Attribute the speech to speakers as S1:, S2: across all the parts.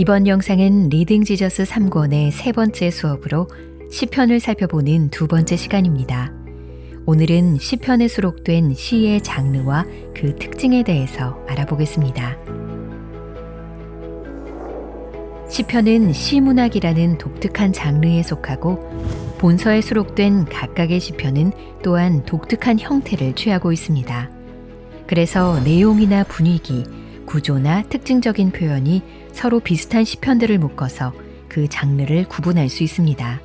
S1: 이번 영상은 리딩 지저스 3권의 세 번째 수업으로 시편을 살펴보는 두 번째 시간입니다. 오늘은 시편에 수록된 시의 장르와 그 특징에 대해서 알아보겠습니다. 시편은 시문학이라는 독특한 장르에 속하고 본서에 수록된 각각의 시편은 또한 독특한 형태를 취하고 있습니다. 그래서 내용이나 분위기, 구조나 특징적인 표현이 서로 비슷한 시편들을 묶어서 그 장르를 구분할 수 있습니다.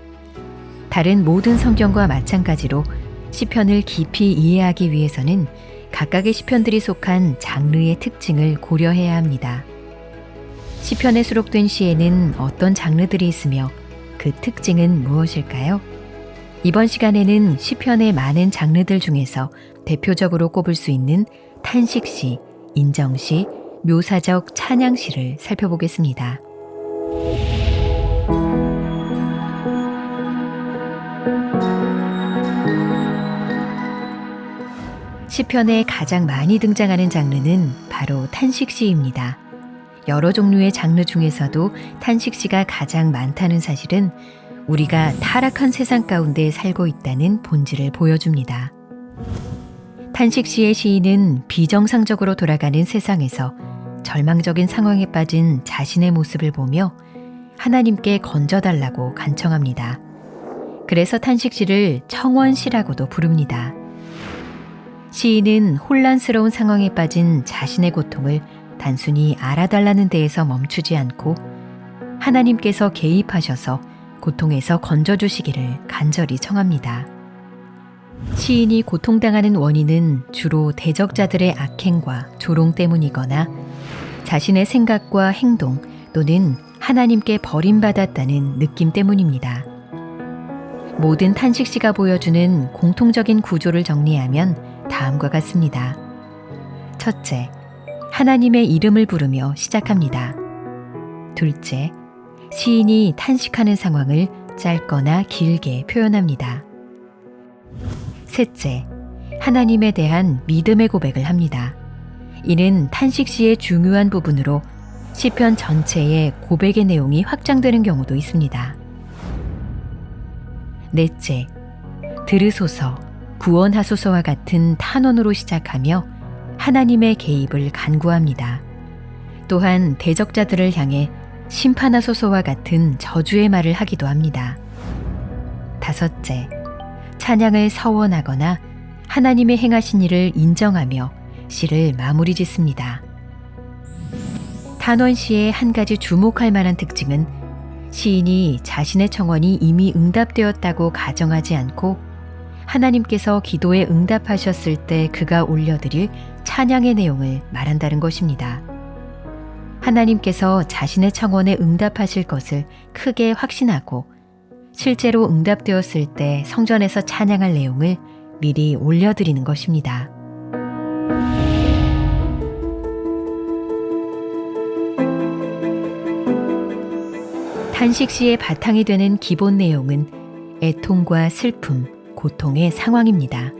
S1: 다른 모든 성경과 마찬가지로 시편을 깊이 이해하기 위해서는 각각의 시편들이 속한 장르의 특징을 고려해야 합니다. 시편에 수록된 시에는 어떤 장르들이 있으며 그 특징은 무엇일까요? 이번 시간에는 시편의 많은 장르들 중에서 대표적으로 꼽을 수 있는 탄식시, 인정시, 묘사적 찬양시를 살펴보겠습니다. 시편에 가장 많이 등장하는 장르는 바로 탄식시입니다. 여러 종류의 장르 중에서도 탄식시가 가장 많다는 사실은 우리가 타락한 세상 가운데 살고 있다는 본질을 보여줍니다. 탄식시의 시인은 비정상적으로 돌아가는 세상에서 절망적인 상황에 빠진 자신의 모습을 보며 하나님께 건져달라고 간청합니다. 그래서 탄식시를 청원시라고도 부릅니다. 시인은 혼란스러운 상황에 빠진 자신의 고통을 단순히 알아달라는 데에서 멈추지 않고 하나님께서 개입하셔서 고통에서 건져주시기를 간절히 청합니다. 시인이 고통당하는 원인은 주로 대적자들의 악행과 조롱 때문이거나 자신의 생각과 행동 또는 하나님께 버림받았다는 느낌 때문입니다. 모든 탄식시가 보여주는 공통적인 구조를 정리하면 다음과 같습니다. 첫째, 하나님의 이름을 부르며 시작합니다. 둘째, 시인이 탄식하는 상황을 짧거나 길게 표현합니다. 셋째, 하나님에 대한 믿음의 고백을 합니다. 이는 탄식시의 중요한 부분으로 시편 전체의 고백의 내용이 확장되는 경우도 있습니다. 넷째, 들으소서, 구원하소서와 같은 탄원으로 시작하며 하나님의 개입을 간구합니다. 또한 대적자들을 향해 심판하소서와 같은 저주의 말을 하기도 합니다. 다섯째, 찬양을 서원하거나 하나님의 행하신 일을 인정하며 시를 마무리 짓습니다. 단원시의 한 가지 주목할 만한 특징은 시인이 자신의 청원이 이미 응답되었다고 가정하지 않고 하나님께서 기도에 응답하셨을 때 그가 올려드릴 찬양의 내용을 말한다는 것입니다. 하나님께서 자신의 청원에 응답하실 것을 크게 확신하고 실제로 응답되었을 때 성전에서 찬양할 내용을 미리 올려드리는 것입니다. 탄식시의 바탕이 되는 기본 내용은 애통과 슬픔, 고통의 상황입니다.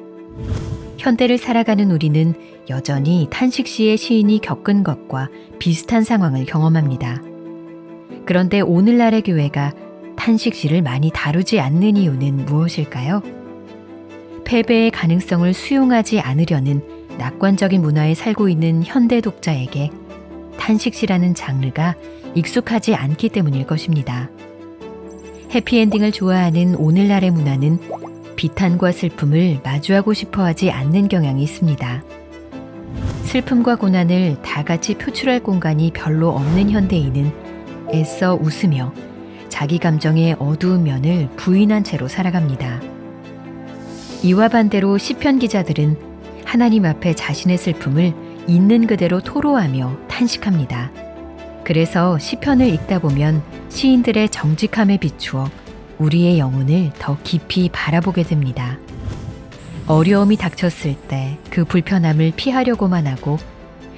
S1: 현대를 살아가는 우리는 여전히 탄식시의 시인이 겪은 것과 비슷한 상황을 경험합니다. 그런데 오늘날의 교회가 탄식시를 많이 다루지 않는 이유는 무엇일까요? 패배의 가능성을 수용하지 않으려는 낙관적인 문화에 살고 있는 현대 독자에게 탄식시라는 장르가 익숙하지 않기 때문일 것입니다. 해피엔딩을 좋아하는 오늘날의 문화는 비탄과 슬픔을 마주하고 싶어 하지 않는 경향이 있습니다. 슬픔과 고난을 다 같이 표출할 공간이 별로 없는 현대인은 애써 웃으며 자기 감정의 어두운 면을 부인한 채로 살아갑니다. 이와 반대로 시편 기자들은 하나님 앞에 자신의 슬픔을 있는 그대로 토로하며 탄식합니다. 그래서 시편을 읽다 보면 시인들의 정직함에 비추어 우리의 영혼을 더 깊이 바라보게 됩니다. 어려움이 닥쳤을 때 그 불편함을 피하려고만 하고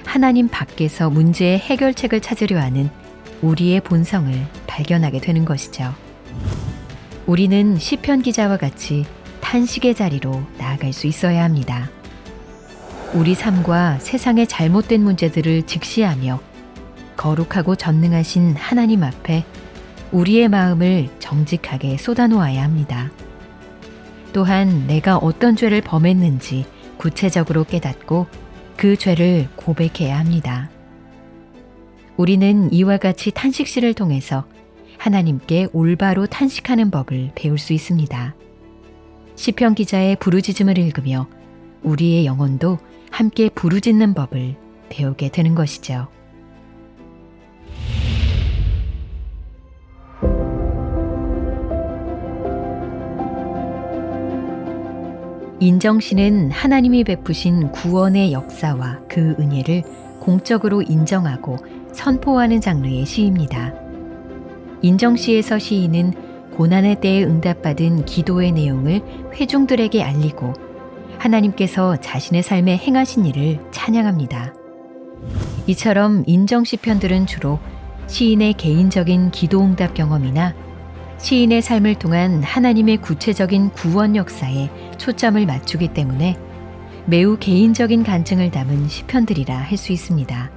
S1: 하나님 밖에서 문제의 해결책을 찾으려 하는 우리의 본성을 발견하게 되는 것이죠. 우리는 시편 기자와 같이 탄식의 자리로 나아갈 수 있어야 합니다. 우리 삶과 세상의 잘못된 문제들을 직시하며 거룩하고 전능하신 하나님 앞에 우리의 마음을 정직하게 쏟아놓아야 합니다. 또한 내가 어떤 죄를 범했는지 구체적으로 깨닫고 그 죄를 고백해야 합니다. 우리는 이와 같이 탄식시를 통해서 하나님께 올바로 탄식하는 법을 배울 수 있습니다. 시편 기자의 부르짖음을 읽으며 우리의 영혼도 함께 부르짖는 법을 배우게 되는 것이죠. 인정 씨는 하나님이 베푸신 구원의 역사와 그 은혜를 공적으로 인정하고 선포하는 장르의 시입니다. 인정 씨에서 시인은 고난의 때에 응답받은 기도의 내용을 회중들에게 알리고 하나님께서 자신의 삶에 행하신 일을 찬양합니다. 이처럼 인정 시편들은 주로 시인의 개인적인 기도 응답 경험이나 시인의 삶을 통한 하나님의 구체적인 구원 역사에 초점을 맞추기 때문에 매우 개인적인 간증을 담은 시편들이라 할 수 있습니다.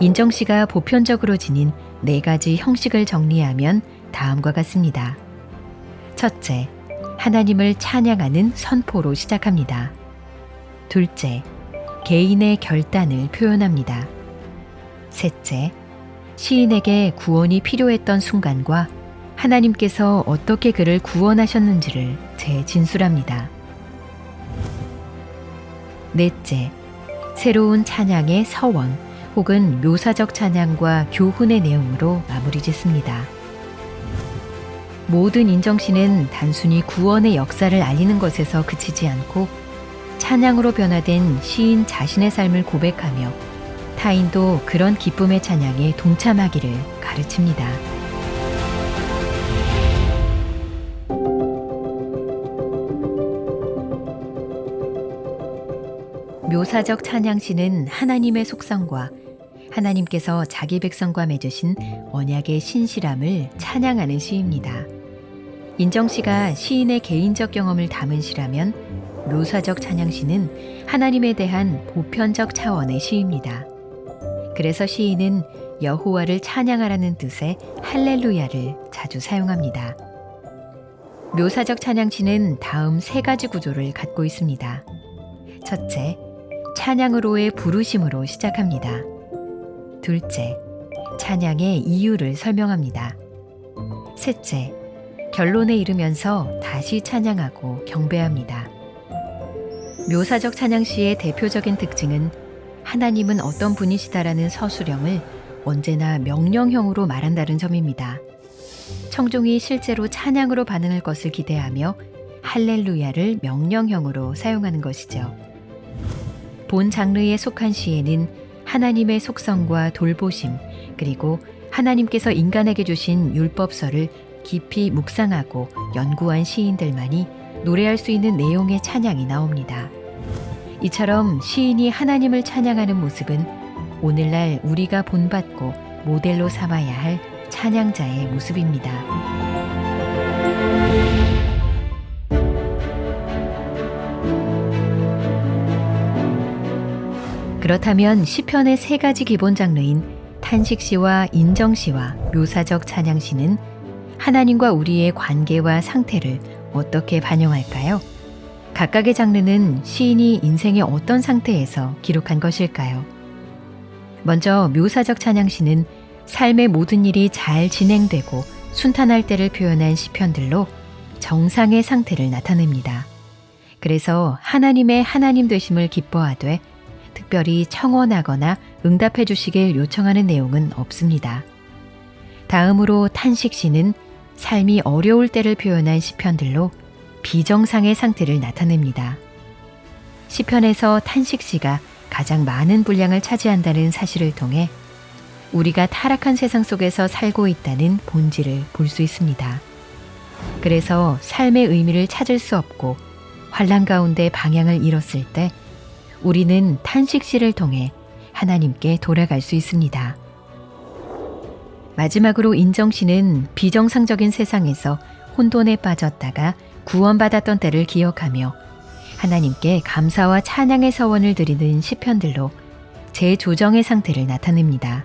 S1: 인정 씨가 보편적으로 지닌 네 가지 형식을 정리하면 다음과 같습니다. 첫째, 하나님을 찬양하는 선포로 시작합니다. 둘째, 개인의 결단을 표현합니다. 셋째, 시인에게 구원이 필요했던 순간과 하나님께서 어떻게 그를 구원하셨는지를 재진술합니다. 넷째, 새로운 찬양의 서원 혹은 묘사적 찬양과 교훈의 내용으로 마무리 짓습니다. 모든 인정시는 단순히 구원의 역사를 알리는 것에서 그치지 않고 찬양으로 변화된 시인 자신의 삶을 고백하며 타인도 그런 기쁨의 찬양에 동참하기를 가르칩니다. 묘사적 찬양시는 하나님의 속성과 하나님께서 자기 백성과 맺으신 언약의 신실함을 찬양하는 시입니다. 인정 씨가 시인의 개인적 경험을 담은 시라면 묘사적 찬양시는 하나님에 대한 보편적 차원의 시입니다. 그래서 시인은 여호와를 찬양하라는 뜻의 할렐루야를 자주 사용합니다. 묘사적 찬양시는 다음 세 가지 구조를 갖고 있습니다. 첫째, 찬양으로의 부르심으로 시작합니다. 둘째, 찬양의 이유를 설명합니다. 셋째, 결론에 이르면서 다시 찬양하고 경배합니다. 묘사적 찬양 시의 대표적인 특징은 하나님은 어떤 분이시다라는 서술형을 언제나 명령형으로 말한다는 점입니다. 청종이 실제로 찬양으로 반응할 것을 기대하며 할렐루야를 명령형으로 사용하는 것이죠. 본 장르에 속한 시에는 하나님의 속성과 돌보심, 그리고 하나님께서 인간에게 주신 율법서를 깊이 묵상하고 연구한 시인들만이 노래할 수 있는 내용의 찬양이 나옵니다. 이처럼 시인이 하나님을 찬양하는 모습은 오늘날 우리가 본받고 모델로 삼아야 할 찬양자의 모습입니다. 그렇다면 시편의 세 가지 기본 장르인 탄식시와 인정시와 묘사적 찬양시는 하나님과 우리의 관계와 상태를 어떻게 반영할까요? 각각의 장르는 시인이 인생의 어떤 상태에서 기록한 것일까요? 먼저 묘사적 찬양시는 삶의 모든 일이 잘 진행되고 순탄할 때를 표현한 시편들로 정상의 상태를 나타냅니다. 그래서 하나님의 하나님 되심을 기뻐하되 특별히 청원하거나 응답해 주시길 요청하는 내용은 없습니다. 다음으로 탄식시는 삶이 어려울 때를 표현한 시편들로 비정상의 상태를 나타냅니다. 시편에서 탄식시가 가장 많은 분량을 차지한다는 사실을 통해 우리가 타락한 세상 속에서 살고 있다는 본질을 볼 수 있습니다. 그래서 삶의 의미를 찾을 수 없고 환란 가운데 방향을 잃었을 때 우리는 탄식시를 통해 하나님께 돌아갈 수 있습니다. 마지막으로 인정씨는 비정상적인 세상에서 혼돈에 빠졌다가 구원받았던 때를 기억하며 하나님께 감사와 찬양의 서원을 드리는 시편들로 재조정의 상태를 나타냅니다.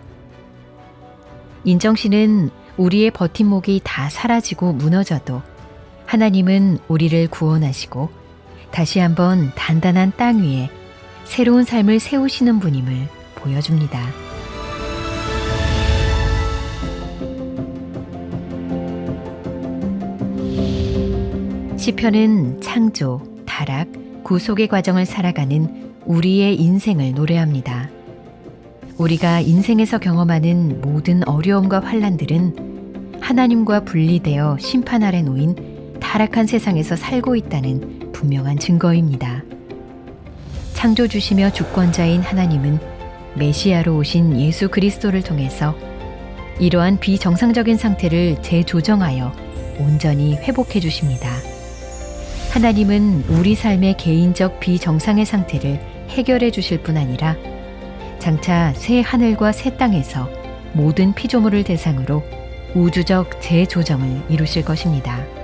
S1: 인정 씨는 우리의 버팀목이 다 사라지고 무너져도 하나님은 우리를 구원하시고 다시 한번 단단한 땅 위에 새로운 삶을 세우시는 분임을 보여줍니다. 시편은 창조, 타락, 구속의 과정을 살아가는 우리의 인생을 노래합니다. 우리가 인생에서 경험하는 모든 어려움과 환란들은 하나님과 분리되어 심판 아래 놓인 타락한 세상에서 살고 있다는 분명한 증거입니다. 창조주시며 주권자인 하나님은 메시아로 오신 예수 그리스도를 통해서 이러한 비정상적인 상태를 재조정하여 온전히 회복해 주십니다. 하나님은 우리 삶의 개인적 비정상의 상태를 해결해 주실 뿐 아니라 장차 새 하늘과 새 땅에서 모든 피조물을 대상으로 우주적 재조정을 이루실 것입니다.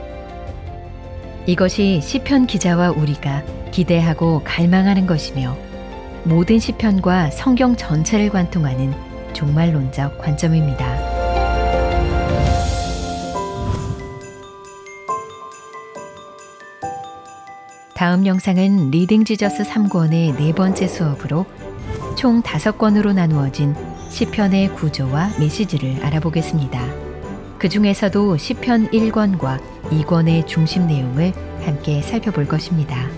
S1: 이것이 시편 기자와 우리가 기대하고 갈망하는 것이며 모든 시편과 성경 전체를 관통하는 종말론적 관점입니다. 다음 영상은 리딩 지저스 3권의 네 번째 수업으로 총 5권으로 나누어진 시편의 구조와 메시지를 알아보겠습니다. 그 중에서도 시편 1권과 2권의 중심 내용을 함께 살펴볼 것입니다.